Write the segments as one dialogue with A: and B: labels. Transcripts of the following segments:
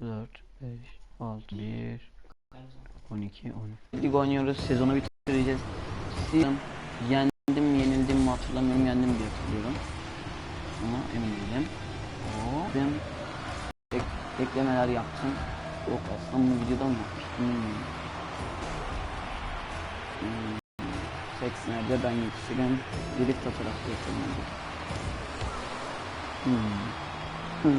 A: 4, 5, 6, 1, 12, 13. Lig oynuyoruz. Sezonu bitireceğiz. Sizin yendim mi yenildim mi hatırlamıyorum. Yendim diye hatırlıyorum. Ama emin değilim. Ben ek, eklemeler yaptım. Yok aslında bunu videoda mı yapmıştım bilmiyorum. Hmm, 80'lerde ben yetişirim. Drift atarak yapıyorum. Hmm. Hı.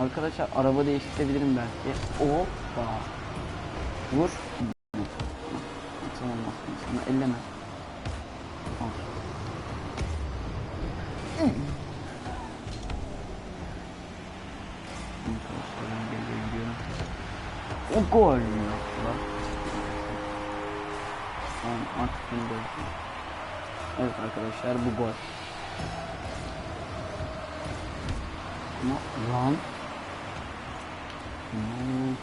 A: Arkadaşlar araba değiştirebilirim belki. Hoppa. Vur. Tamam bak sana elleme. Al. O gol mü yaptılar? Evet arkadaşlar bu gol. Ama lan ne,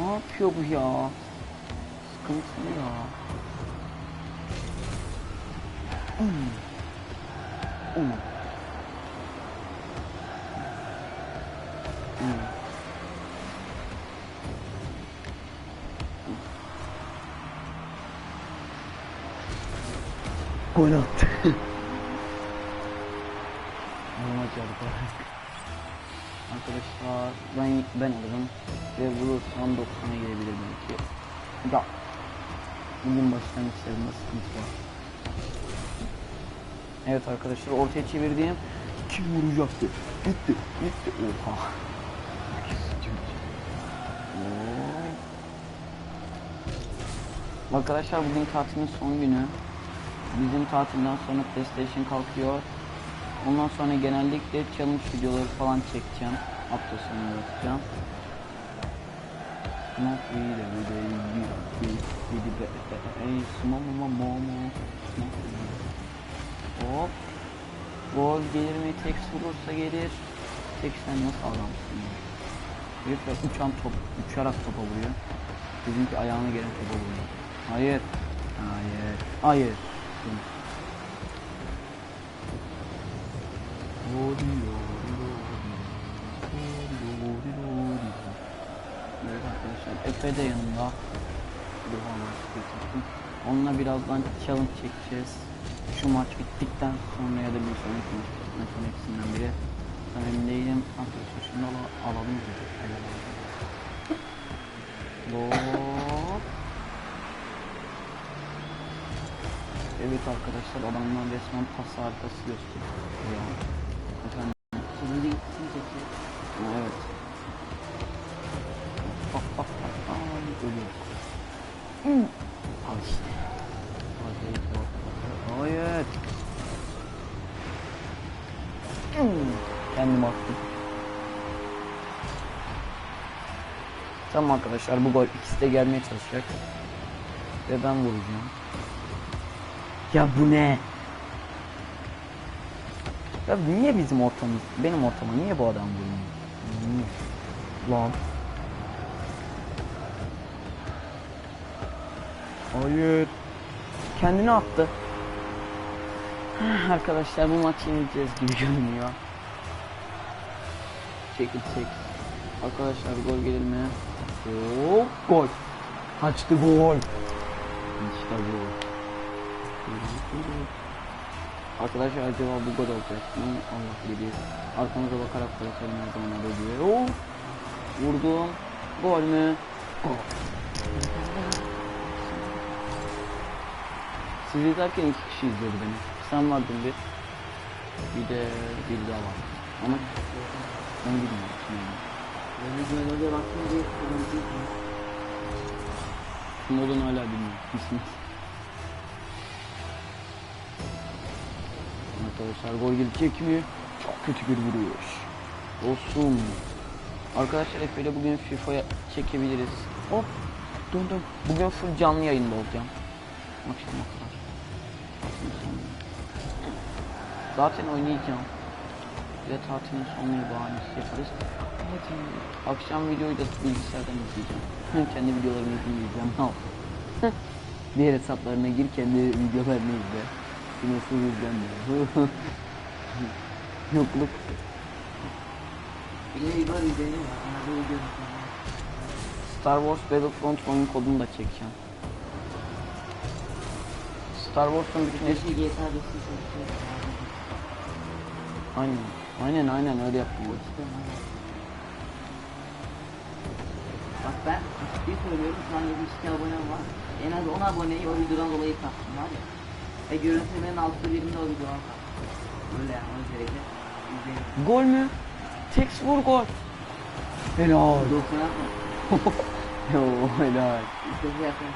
A: ne yapıyor bu ya? Sıkıntılı ya. Hmm. Hmm. Hmm. Gol attı. Maç ben ben alırım ve vurursam 90'a gelebilir belki. Ya bugün başlangıçlarında sıkıntı var. Evet arkadaşlar ortaya çevirdiğim kim vuracaktı? Gitti, gitti. Oha. Arkadaşlar bugün tatilin son günü. Bizim tatilden sonra PlayStation kalkıyor. Ondan sonra genellikle challenge videoları falan çekeceğim. Sonu yapacağım. Not really, really, really, really, really, small, mama, mama, Hop. Gol gelir mi? Tek vurursa gelir. Tek sen nasıl adamsın ya? Herifler uçan top, uçarak topa vuruyor. Bizimki ayağına gelen topa vuruyor. Hayır. Hayır. Hayır. Evet Efe de yanında. Onunla birazdan challenge çekeceğiz. Şu maç bittikten sonra ya da bir sonraki maç bittikten ikisinden biri. Tam emin değilim. Arkadaşlar şunu al alalım. Hop. Evet arkadaşlar adamlar resmen pas arkası gösteriyor. Efendim. Sizin de gitsin peki. Evet. Ölüyor. Bak. Hayır. Kendim attım. Tamam arkadaşlar bu gol ikisi de gelmeye çalışacak. Ve ben vuracağım. Ya bu ne? Ya niye bizim ortamız, benim ortama niye bu adam vurmuyor? Niye? Lan. Hayır. Kendini attı. Arkadaşlar bu maçı yeneceğiz gibi görünüyor. Çekil çek. Arkadaşlar gol gelir mi? Hop gol. Kaçtı gol. İşte bu. Arkadaşlar acaba bu gol olacak mı? Allah bilir. Arkamıza bakarak bırakalım her zaman öyle diyor. Vurdum. Gol mü? Gol. Siz izlerken iki kişi izliyordu beni. Sen vardın bir. Bir de bir daha var. Ama onu bilmiyorum. Yani.
B: Ben videolarda baktım diye
A: Kim olduğunu hala bilmiyorum. İsmi. Arkadaşlar gol gelecek mi? Çok kötü bir vuruş. Olsun. Arkadaşlar Efe ile bugün FIFA'ya çekebiliriz. Hop. Dön dön. Bugün full canlı yayında olacağım. Kadar. Zaten oynayacağım. Ve tatilin sonunu bahanesi yaparız. Hadi. Akşam videoyu da bilgisayardan izleyeceğim. Kendi videolarımı izleyeceğim. Ne? Diğer hesaplarına gir kendi videolarını izle. Sınırsız izlenmiyor. Yokluk. Star Wars Battlefront oyun kodunu da çekeceğim. Star Wars'un bütün eski...
B: Keşke GTA 5'i çalışıyor.
A: Aynen. Aynen aynen öyle yapıyor.
B: Bak ben ciddi söylüyorum şu an 72 abonem var. En az 10 aboneyi o videodan dolayı sattım var ya. Ve görüntülerin altta birinde o videodan sattım. Böyle yapmanız gerekir. İzleyin.
A: Gol mü? Tex vur gol. Helal.
B: 90 yapma.
A: Yo helal.
B: İstese yapın.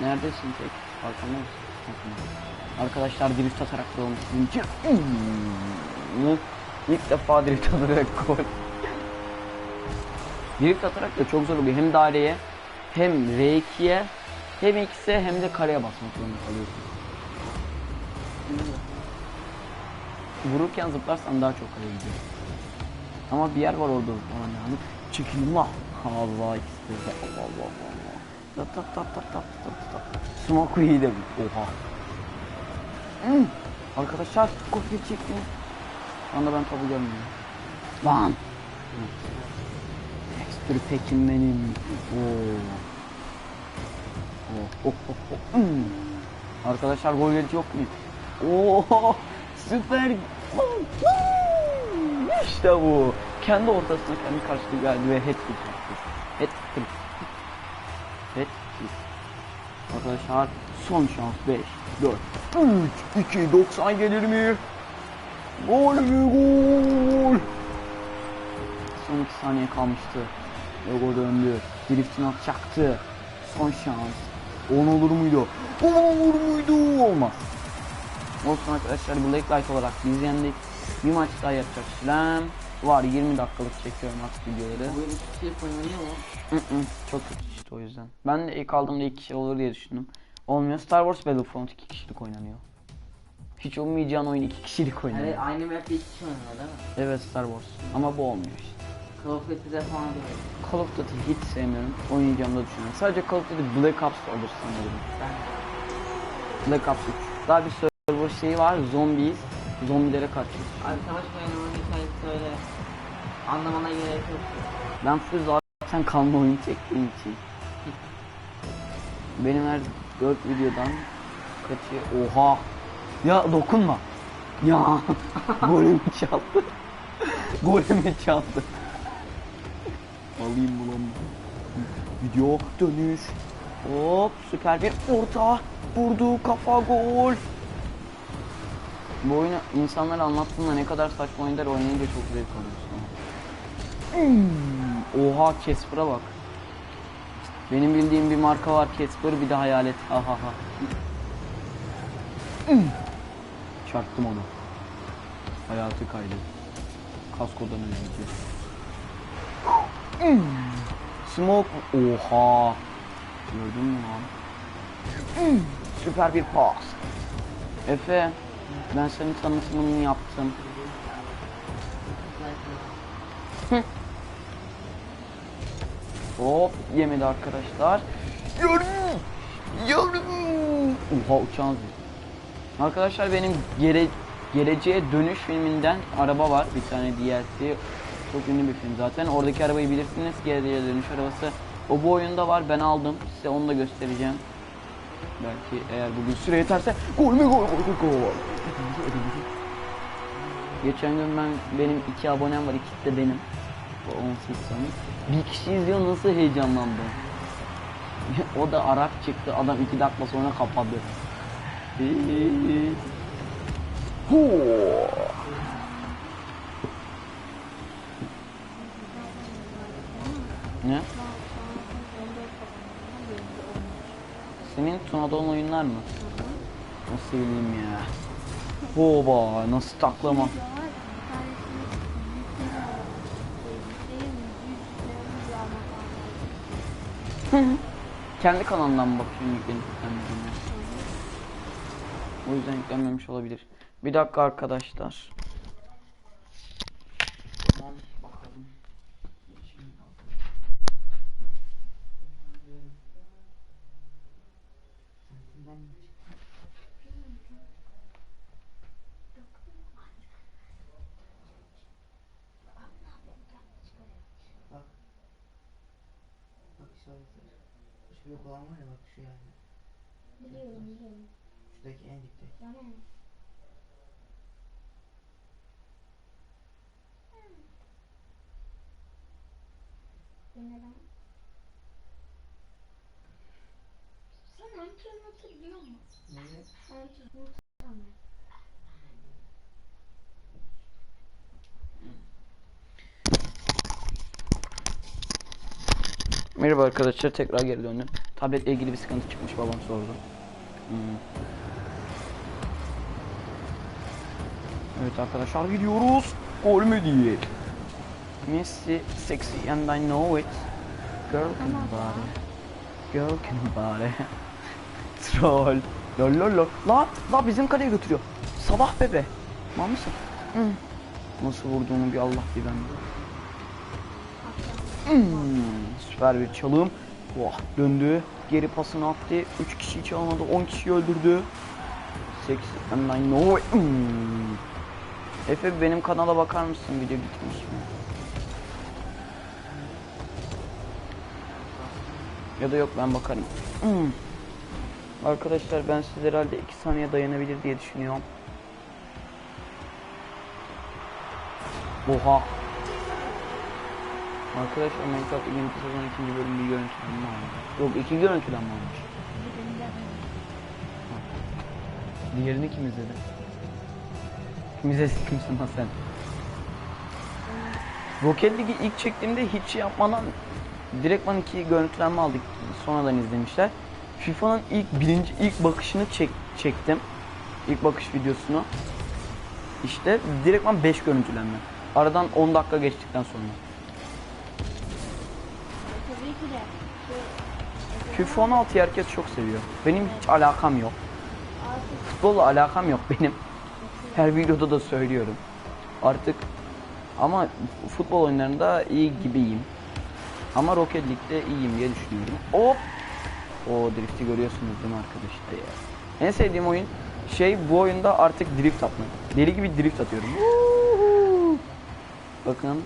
A: Neredesin tek? Arkamda mısın? Arkamda. Arkadaşlar drift atarak. Hmm. İlk defa drift atarak gol. drift atarak da çok zor oluyor. Hem daireye hem R2'ye hem X'e hem de kareye basmak zorunda kalıyorsun. Vururken zıplarsan daha çok kareye gidiyor. Ama bir yer var orada. Aman yani çekilin la. Allah ikisi de. Allah Allah Allah. Tap tap tap tap tap tap tap. De bu. Oha. Hmm. Arkadaşlar kopya çektim. Anda ben tabu görmüyorum. Lan. Texture pekim benim. Oo. Oh, oh, oh, oh. Hmm. Arkadaşlar gol geldi yok mu? Oo, süper. İşte bu. Kendi ortasına kendi karşılığı geldi ve hat-trick yaptı. Hat-trick. Hat-trick. Arkadaşlar son şans 5, 4, 3, 2, 90 gelir mi? Gol mü gol? Son 2 saniye kalmıştı. Logo döndü. Drift'ini atacaktı. Son şans. 10 olur muydu? 10 olur muydu? Olmaz. Olsun arkadaşlar Black Light olarak biz yendik. Bir maç daha yapacak Slam. Var 20 dakikalık çekiyorum artık videoları. Hı hı, Çok kötü o yüzden. Ben de ilk aldığımda iki kişi olur diye düşündüm. Olmuyor. Star Wars Battlefront iki kişilik oynanıyor. Hiç ummayacağın oyun iki kişilik oynanıyor.
B: Yani aynı map'te iki kişi oynuyor değil mi?
A: Evet Star Wars. Ama bu olmuyor işte.
B: Call of Duty'de falan öyle.
A: Call of Duty hiç sevmiyorum. Oynayacağımı da düşünüyorum. Sadece Call of Duty Black Ops olur sanırım.
B: Ben
A: Black Ops 3. Daha bir server şeyi var. Zombies. Zombilere karşı.
B: Abi savaş oyununun hikayesi söyle. Anlamana gerek yok.
A: Ben full zaten kanlı oyun çektiğim için. Benim her 4 videodan kaçı oha! Ya dokunma. Ya golümü çaldı. Golümü çaldı. Alayım bulam video dönüş. Hop süper bir orta. Vurdu kafa gol. Bu oyunu insanlara anlattığımda ne kadar saçma oyunlar oynayınca çok zevk alıyorsun. Hmm, Oha Casper'a bak. Benim bildiğim bir marka var Casper bir de hayalet. Ha ha ha. Hmm. Çarptım onu. Hayatı kaydı. Kaskodan. Hmm. Smoke. Oha. Gördün mü lan? Süper bir pas. Efe. Ben senin tanıtımını yaptım. Hop yemedi arkadaşlar. Yarım. Yarım. Oha uçağın. Arkadaşlar benim gere geleceğe dönüş filminden araba var. Bir tane DLC. Çok ünlü bir film zaten. Oradaki arabayı bilirsiniz. Geleceğe dönüş arabası. O bu oyunda var. Ben aldım. Size onu da göstereceğim. Belki eğer bugün süre yeterse gol mü gol gol gol. Geçen gün ben benim iki abonem var. ikisi de benim. Bu 18 saniye. Bir kişi izliyor nasıl heyecanlandı. o da Arak çıktı. Adam iki dakika sonra kapadı. Hu. Ne? Senin Tuna'dan oyunlar mı? Nasıl bileyim ya. Hoba nasıl taklama. Kendi kanalından bakıyorum yüklenip? O yüzden yüklenmemiş olabilir. Bir dakika arkadaşlar.
B: Tamam bakalım. sarısı. Şu yok olan var ya bak şu yani.
C: Biliyorum biliyorum.
B: Şuradaki en dipteki.
C: Tamam. Neden? Sen antrenatı biliyor musun?
B: Neyi?
C: Antrenatı
A: Merhaba arkadaşlar tekrar geri döndüm. Tabletle ilgili bir sıkıntı çıkmış babam sordu. Hmm. Evet arkadaşlar gidiyoruz. Gol mü değil? Messi sexy and I know it. Girl can body. Girl can body. Troll. Lol lol lol. La la bizim kaleye götürüyor. Sabah bebe. Mal mısın? Hmm. Nasıl vurduğunu bir Allah bilir. Hmm, süper bir çalım. Oh, döndü. Geri pasını attı. 3 kişiyi çalmadı. 10 kişiyi öldürdü. 8 and I know it. Hmm. Efe benim kanala bakar mısın? Video bitmiş mi? Ya da yok ben bakarım. Hmm. Arkadaşlar ben siz herhalde 2 saniye dayanabilir diye düşünüyorum. Oha. Arkadaşlar Minecraft yeni sezon ikinci bölüm bir görüntülenme almış. Yok iki görüntülenme almış. Diğerini kim izledi? Kim izledi kimsin lan sen? Rocket League'i ilk çektiğimde hiç şey yapmadan direktman iki görüntülenme aldık. Sonradan izlemişler. FIFA'nın ilk birinci ilk bakışını çek, çektim. İlk bakış videosunu. İşte direktman 5 görüntülenme. Aradan 10 dakika geçtikten sonra. FIFA 16'yı herkes çok seviyor. Benim hiç alakam yok. Futbolla alakam yok benim. Her videoda da söylüyorum. Artık ama futbol oyunlarında iyi gibiyim. Ama Rocket League'de iyiyim diye düşünüyorum. Hop! O drift'i görüyorsunuz değil mi arkadaşlar ya? En sevdiğim oyun şey bu oyunda artık drift atmak. Deli gibi drift atıyorum. Bakın.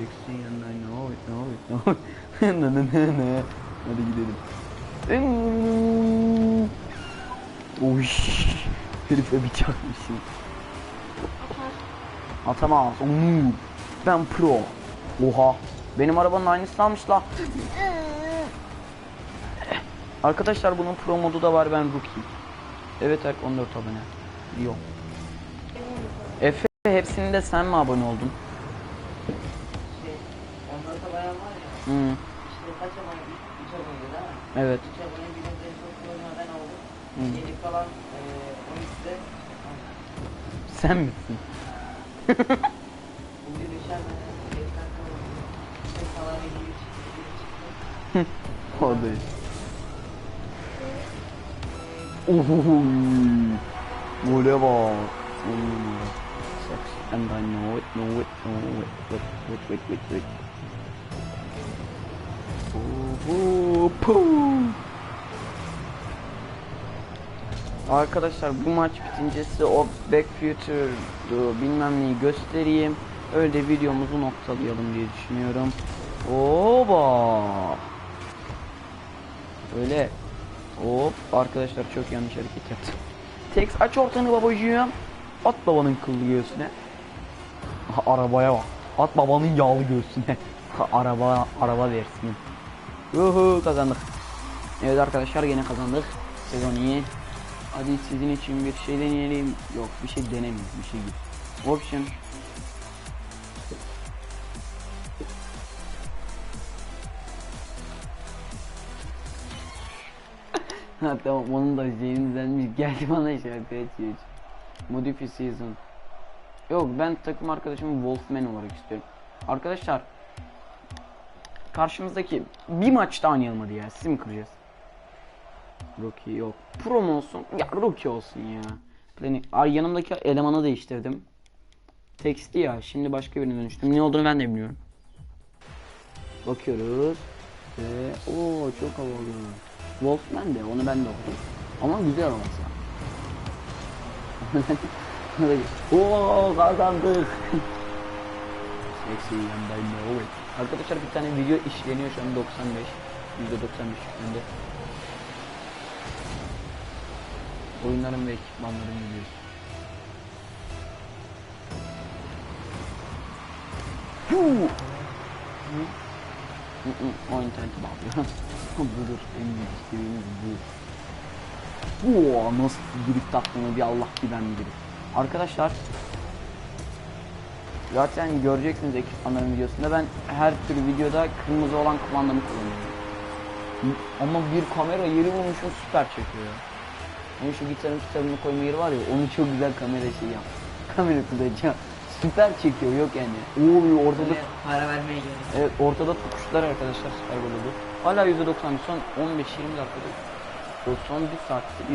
A: Sexy and I know it, know it, know it. Ne, ne, ne, ne. Hadi gidelim. Uy. Herife bir çakmışım.
C: atar.
A: Atamaz. Oo. Ben pro. Oha. Benim arabanın aynısı almış la. Arkadaşlar bunun pro modu da var ben rookie. Evet Erk 14 abone. Yok. Efe hepsinde sen mi abone oldun?
B: Şey, onlarda bayan var ya.
A: Hı.
B: İşte kaç abone? 3 abone değil mi?
A: Evet.
B: 3 abone birinci en çok oynayan ben oldum.
A: Hı.
B: Geri kalan e, 12'de
A: Sen misin?
B: bugün mi? 5 dakika oldu. 5 kalan 53 çıktı.
A: Gole bak. Sexy. And I know it, know it, know it. Wait, wait, wait, wait, wait. Puh. Arkadaşlar bu maç bitince size o Back Future'du bilmem neyi göstereyim. Öyle videomuzu noktalayalım diye düşünüyorum. Oba. Öyle. Hop arkadaşlar çok yanlış hareket yaptım. Tex aç ortanı babacığım. At babanın kıllı göğsüne. Arabaya bak. At babanın yağlı göğsüne. Araba araba versin. Yuhu kazandık. Evet arkadaşlar yine kazandık. Sezon iyi. Hadi sizin için bir şey deneyelim. Yok bir şey denemeyiz bir şey git. Option. ha tamam onun da şeyinizdenmiş. Geldi bana şarkı açıyor. Modify Season. Yok ben takım arkadaşımı Wolfman olarak istiyorum. Arkadaşlar karşımızdaki bir maçta oynayalım hadi ya. Sizi mi kıracağız? Rookie yok. Pro mu olsun? Ya rookie olsun ya. Planning. Ay yanımdaki elemanı değiştirdim. Teksti ya. Şimdi başka birine dönüştüm. Ne olduğunu ben de bilmiyorum. Bakıyoruz. Ve o çok havalı. Wolfman de onu ben de okudum. Ama güzel olması. Oo kazandık. Sexy and I. Arkadaşlar bir tane video işleniyor şu an 95. yönde. Oyunların ve ekipmanların videosu. Hı, O interneti bağlıyor. Budur en büyük istediğimiz bu. Oo, nasıl drift attığını bir Allah bilen bilir. Arkadaşlar Zaten göreceksiniz ekipmanların videosunda ben her tür videoda kırmızı olan kumandamı kullanıyorum. Ama bir kamera yeri bulmuşum süper çekiyor. ya. Onun şu gitarın kitabını koyma yeri var ya onu çok güzel kamera şey yap. Kamera kullanacağım. Süper çekiyor yok yani. Oo ortada
B: para vermeye yok.
A: Evet ortada tutuşlar arkadaşlar süper gol oldu. Hala %90 son 15-20 dakikada. O son 1 saatte %90.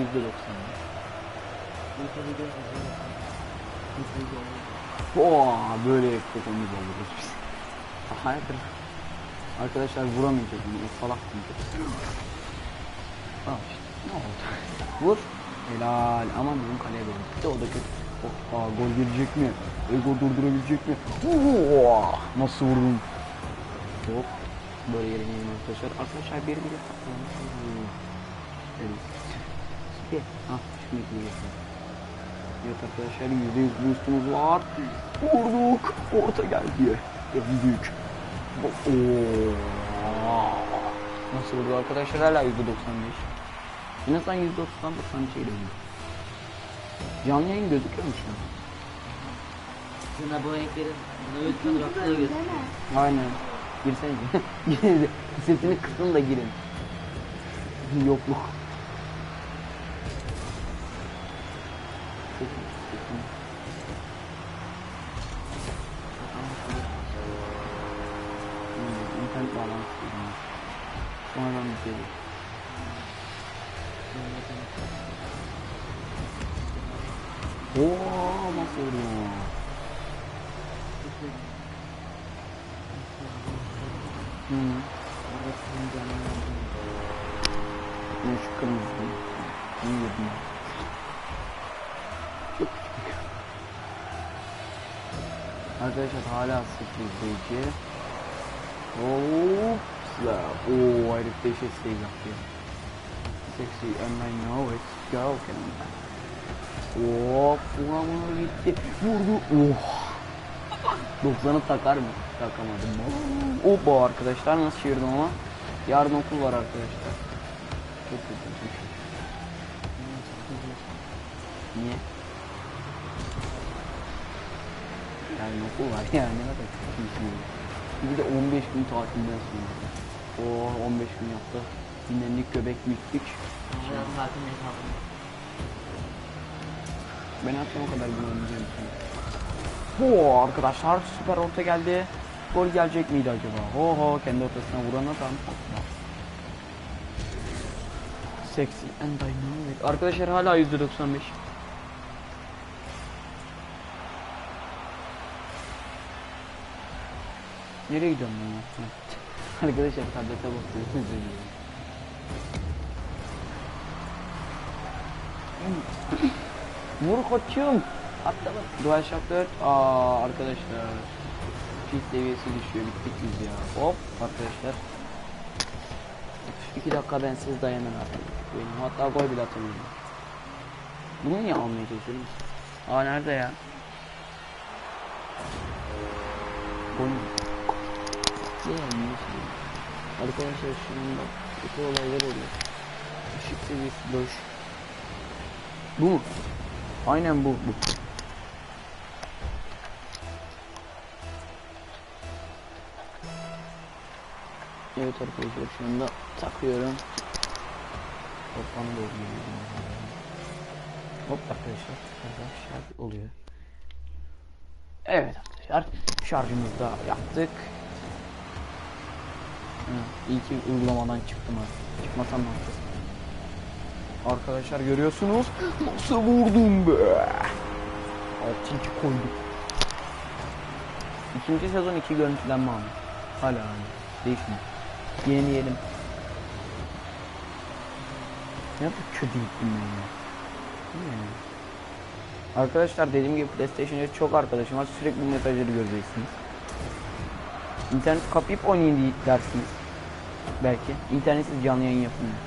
A: Oo böyle da oluruz biz. Hayırdır? Arkadaşlar vuramayacak. O salak diyecek. İşte. Ne oldu? Vur. Helal. Ama bizim kaleye doğru. O da kötü. Hoppa gol girecek mi? Ego durdurabilecek mi? Oo, nasıl vurdun? Hop. Böyle yere ineyim arkadaşlar. Arkadaşlar bir bir Evet. Süper. Ha, şimdi bir. Evet arkadaşlar %100 boostumuz var. Vurduk. Orta geldi. Büyük. Nasıl vurdu arkadaşlar? Hala %95. En azından %90 bir şey dönüyor. Canlı yayın gözüküyor mu şu an?
B: Sizin aboneliklerin buna lütfen.
A: Aynen. Girsene. Girin. Sesini kısın da girin. Yokluk. Bağlantısı. yani. Sonradan bir şey. Oo, nasıl vuruyor? Hı. Ne şu kırmızı. İyi yedim. Çok küçük. Arkadaşlar hala sıfır izleyici. Hopsla. Oo herif deşe save yaptı. Sexy and I know it's broken. Hop buramına gitti. Vurdu. Oh. 90'ı takar mı? Takamadım. Opa arkadaşlar nasıl çevirdim ama. Yarın okul var arkadaşlar. Çok kötü. çok kötü. Niye? Yani okul var ya ne kadar kötü bir şey. De 15 gün tatilden sonra. Oo 15 gün yaptı. Dinlendik göbek bittik. Ben akşam o kadar gün oynayacağım. Oo arkadaşlar süper orta geldi. Gol gelecek miydi acaba? Oho kendi ortasına vuran adam. Sexy and dynamic. Arkadaşlar hala %95. Nereye gidiyorum ben ya? Arkadaşlar tablete bakıyorum. özür dilerim. Vur koçum. Atla bak. DualShock 4. Aa arkadaşlar. Pil seviyesi düşüyor. Bittik biz ya. Hop arkadaşlar. 2 dakika bensiz dayanamam. Benim hatta gol bile atamıyorum. Bunu niye almaya çalışıyorum? Aa nerede ya? Gol Değilmiş. Arkadaşlar anda kötü olaylar oluyor. Işık seviyesi boş. Bu mu? Aynen bu. bu. Evet arkadaşlar şu anda takıyorum. Doğru geliyor. Hop arkadaşlar. Şarj oluyor. Evet arkadaşlar. Şarjımızı da yaptık. Hı, iyi ki uygulamadan çıktım ha. Çıkmasam ne yapacağız? Arkadaşlar görüyorsunuz. Nasıl vurdum be? Altıncı koyduk. İkinci sezon iki görüntülenme ama. Hala aynı. Değişmiyor. Yenileyelim. Ne yapıp kötü gittim ben ya. Mi? Arkadaşlar dediğim gibi PlayStation'da çok arkadaşım var. Sürekli mesajları göreceksiniz. İnternet kapayıp oynayın dersiniz. Belki. İnternetsiz canlı yayın yapılmıyor.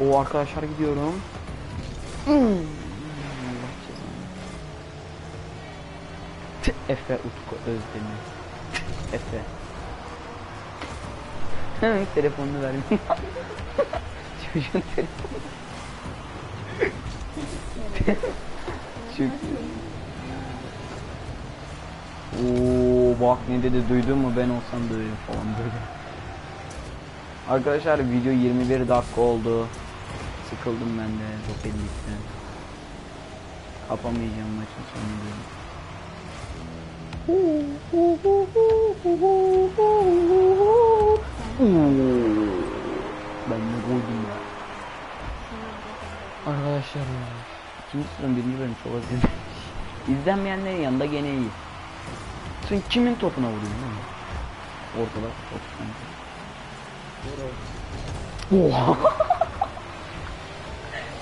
A: O arkadaşlar gidiyorum. Hmm. Efe Utku Özdemir. Efe. Hemen telefonunu verdim. Çocuğun telefonu. Çok iyi. Oo bak ne dedi duydun mu ben olsam böyle falan böyle. Arkadaşlar video 21 dakika oldu. Sıkıldım ben de çok ellikten. Kapamayacağım maçın sonunu diyorum. Ben ne koydum ya. Arkadaşlar ya. İkinci sezon birinci bölüm çok az izlenmiş. İzlenmeyenlerin yanında gene iyi. Sen kimin topuna vuruyorsun lan? Ortada top. Oha.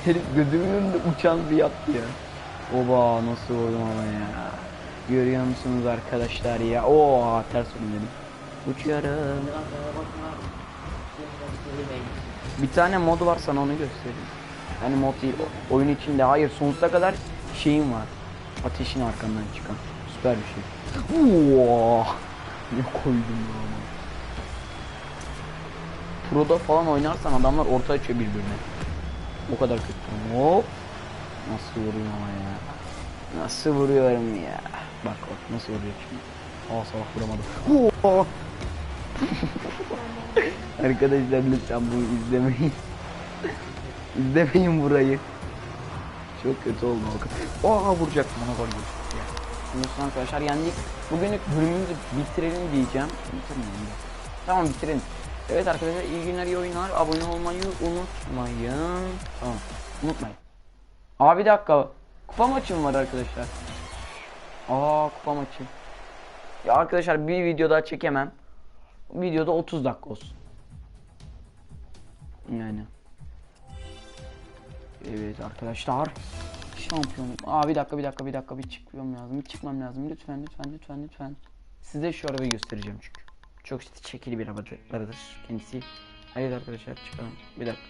A: Herif gözümün önünde uçan bir yattı ya. Oba nasıl vurdum ama ya. Görüyor musunuz arkadaşlar ya? Oo ters vurdum. Uçuyorum. Bir tane mod var sana onu göstereyim. Yani mod değil oyun içinde hayır sonsuza kadar şeyim var. Ateşin arkandan çıkan süper bir şey. Oo! Ne koydum ya ama. Pro'da falan oynarsan adamlar orta açıyor birbirine. O kadar kötü. Hop. Nasıl vuruyorum ama ya. Nasıl vuruyorum ya. Bak bak nasıl vuruyor şimdi. Aa salak vuramadım. Oo! Arkadaşlar lütfen bunu izlemeyin. İzlemeyin burayı. Çok kötü oldu. Aa vuracaktım ona gol Ondan arkadaşlar yendik. Bugünlük bölümümüzü bitirelim diyeceğim. Bitirmeyelim. Tamam bitirelim. Evet arkadaşlar iyi günler iyi oyunlar. Abone olmayı unutmayın. Tamam unutmayın. Aa bir dakika. Kupa maçı mı var arkadaşlar? Aa kupa maçı. Ya arkadaşlar bir video daha çekemem. Videoda 30 dakika olsun. Yani. Evet arkadaşlar. Şampiyonluk. Aa bir dakika bir dakika bir dakika bir çıkmam lazım. Bir çıkmam lazım. Lütfen lütfen lütfen lütfen. Size şu arabayı göstereceğim çünkü. Çok çekili bir araba- arabadır kendisi. Evet arkadaşlar çıkalım. Bir dakika.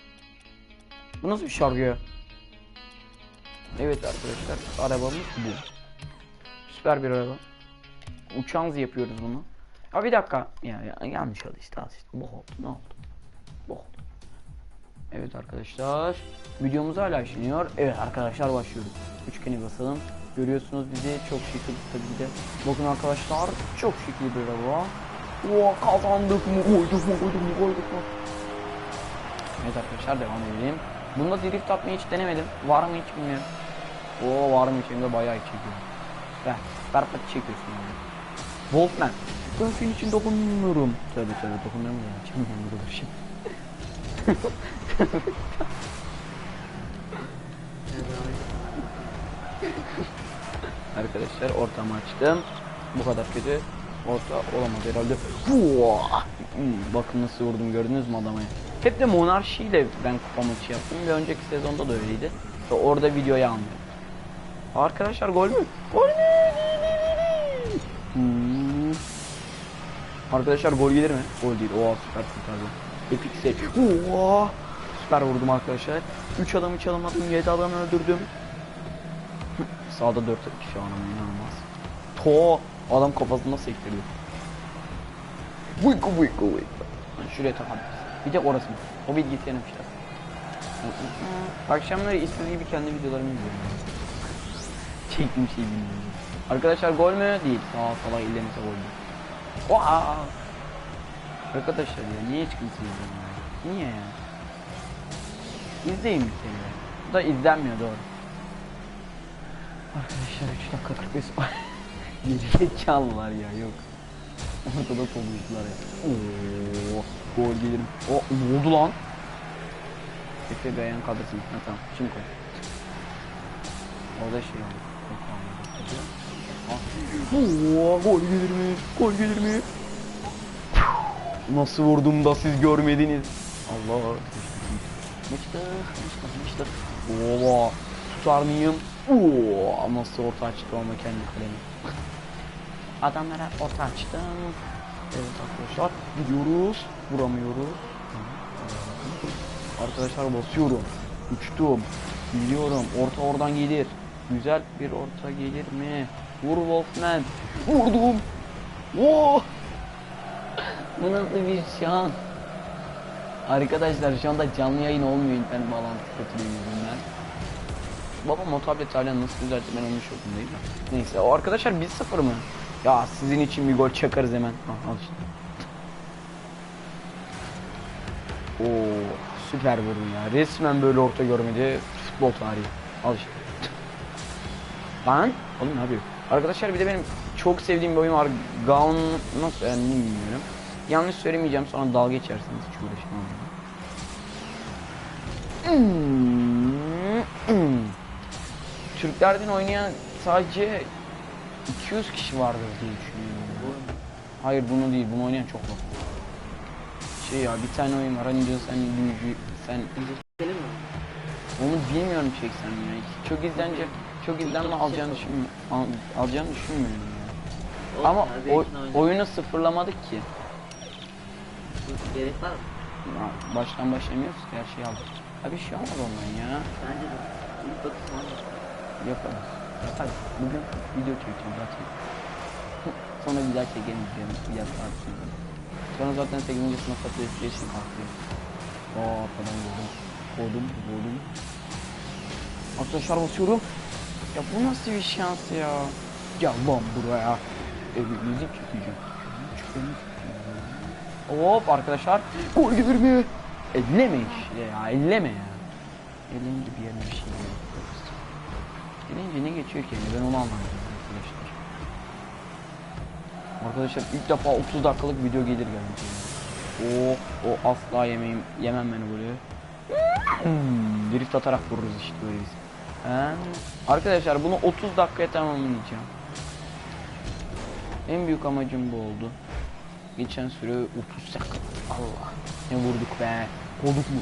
A: Bu nasıl bir şarkı ya? Evet arkadaşlar arabamız bu. Süper bir araba. Uçan hızı yapıyoruz bunu. Aa bir dakika. Ya, ya yanlış oldu işte. al işte. Bu oldu. Ne oldu? Bu. Evet arkadaşlar. Videomuz hala işleniyor. Evet arkadaşlar başlıyoruz. Üçgeni basalım. Görüyorsunuz bizi çok şekil tabii de. Bakın arkadaşlar çok şekil bir araba. Oo kazandık mı? Koyduk mu? Koyduk mu? Koyduk mu? Evet arkadaşlar devam edelim. Bunda drift atmayı hiç denemedim. Var mı hiç bilmiyorum. Oo varmış hem de bayağı çekiyor. Ben berbat çekiyorsun yani. Wolfman. Ben senin için dokunmuyorum. Tövbe tövbe dokunmuyorum ya. Çekmiyorum burada şimdi. Arkadaşlar ortamı açtım. Bu kadar kötü. Orta olamadı herhalde. Huaa! Hmm, bakın nasıl vurdum gördünüz mü adamı? Hep de monarşiyle ben kupa maçı yaptım. Bir önceki sezonda da öyleydi. Ve orada videoyu almıyorum. Arkadaşlar gol mü? Gol mü? Hmm. Arkadaşlar gol gelir mi? Gol değil. Oha süper kurtardı. Epic save. Oha! Süper vurdum arkadaşlar. 3 adamı çalamadım. 7 adamı öldürdüm. Sağda 4 kişi var ama inanılmaz. To adam kafasına sektirdi. Wiggle wiggle wiggle. Lan Şuraya takabiliriz. Bir tek orası mı? O bilgisayarın işte. Akşamları istediği gibi kendi videolarımı izliyorum. Çektiğim şey bilmiyorum. Arkadaşlar gol mü? Değil. Sağ sola illemese gol değil. Oha! Arkadaşlar ya niye ya? Niye ya? İzleyin bir ya. Bu da izlenmiyor doğru. Arkadaşlar 3 dakika 45 Gerizekalılar ya yok. Ortada topluyorlar ya. Oo, gol gelirim. O ne oldu lan? Efe beğen kaldırsın. Ha tamam şimdi koy. Orada şey oldu. Oo, gol gelir mi? Gol gelir mi? Nasıl vurdum da siz görmediniz? Allah Mıçtık, mıçtık. Oha, tutar mıyım? Oo, nasıl orta açtı ama kendi kalemi. Adamlara orta açtım. Evet arkadaşlar gidiyoruz. Vuramıyoruz. Arkadaşlar basıyorum. Uçtum. Biliyorum. Orta oradan gelir. Güzel bir orta gelir mi? Vur Wolfman. Vurdum. Oo! Bu nasıl bir şans? Arkadaşlar şu anda canlı yayın olmuyor internet bağlantısı kötülüğü yüzünden. Babam o tablet hala nasıl düzeltti ben onun şokundayım da. Neyse o arkadaşlar 1-0 mı? Ya sizin için bir gol çakarız hemen. Ha, al işte. Oo süper vurun ya. Resmen böyle orta görmedi. Futbol tarihi. Al işte. Lan oğlum ne yapıyor? Arkadaşlar bir de benim çok sevdiğim bir oyun var. Gaun nasıl yani bilmiyorum. Yanlış söylemeyeceğim sonra dalga geçersiniz hiç uğraşamam. Türklerden oynayan sadece 200 kişi vardır diye düşünüyorum. Hayır bunu değil, bunu oynayan çok var. Şey ya bir tane oyun var hani diyor sen büyücü, sen onu bilmiyorum çeksen ya. Çok izlence, çok izlenme alacağını düşün, al, alacağını düşünmüyorum ya. Ama o, oyunu sıfırlamadık ki.
B: Gerek var mı?
A: Ya, Baştan başlamıyoruz ki her şeyi aldık. Abi bir şey olmaz ondan ya.
B: Bence de. İlk olmaz.
A: Yaparız. Yaparız. Bugün video çekeceğim zaten. Sonra bir daha çekelim diyorum. Yaz partisi. Sonra zaten 8. sınıfta PlayStation kalkıyor. Oo arkadan vurdum. Vurdum, vurdum. Arkadaşlar basıyorum. Ya bu nasıl bir şans ya? Gel lan buraya. Evimizi çekeceğim. Çekeceğim. Hop arkadaşlar. Gol gelir mi? Elleme işte ya. Elleme ya. Elince bir yerine bir şey. Elince ne geçiyor ki? Ben onu anlamadım arkadaşlar. Arkadaşlar ilk defa 30 dakikalık video gelir geldi. O o asla yemeyim yemem beni buraya. Hmm, drift atarak vururuz işte böyle biz. He. Arkadaşlar bunu 30 dakikaya tamamlayacağım. En büyük amacım bu oldu. Geçen süre 30 dakika. Allah. Ne vurduk be. Olduk mu?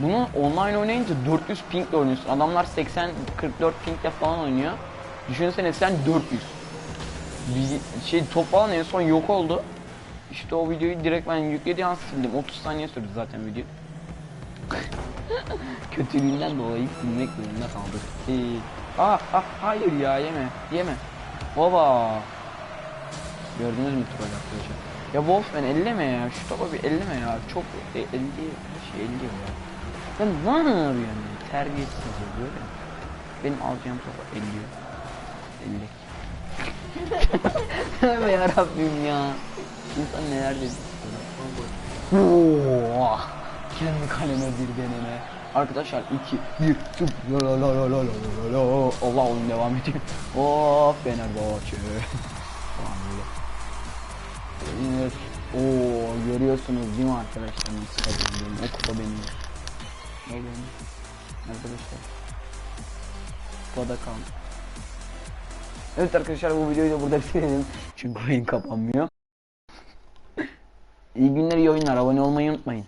A: Bunu online oynayınca 400 pingle oynuyorsun. Adamlar 80 44 pingle falan oynuyor. Düşünsene sen 400. Bir şey top falan en son yok oldu. İşte o videoyu direkt ben yükledi an sildim. 30 saniye sürdü zaten video. Kötülüğünden dolayı silmek zorunda kaldık. Ee, ah, ah, hayır ya yeme yeme. Baba. Gördünüz mü troll arkadaşlar? Ya Wolfman elleme ya. Şu topa bir elleme ya. Çok e, elli şey elliyor ya. Sen ne yapıyorsun ya? Terbiyesiz ya böyle. Benim alacağım topa elliyor. Elli. Tövbe yarabbim ya. İnsan neler dedi. Oo, kendi kaleme bir deneme. Arkadaşlar 2 1 0 la la la la la la la la Allah oyun devam ediyor. Oh Fenerbahçe. Böyle. Evet. Oo görüyorsunuz değil mi arkadaşlar nasıl kazanıyorum. O kupa benim. O benim. Arkadaşlar. Kupada kaldı. Evet arkadaşlar bu videoyu da burada bitirelim. Çünkü oyun kapanmıyor. İyi günler iyi oyunlar. Abone olmayı unutmayın.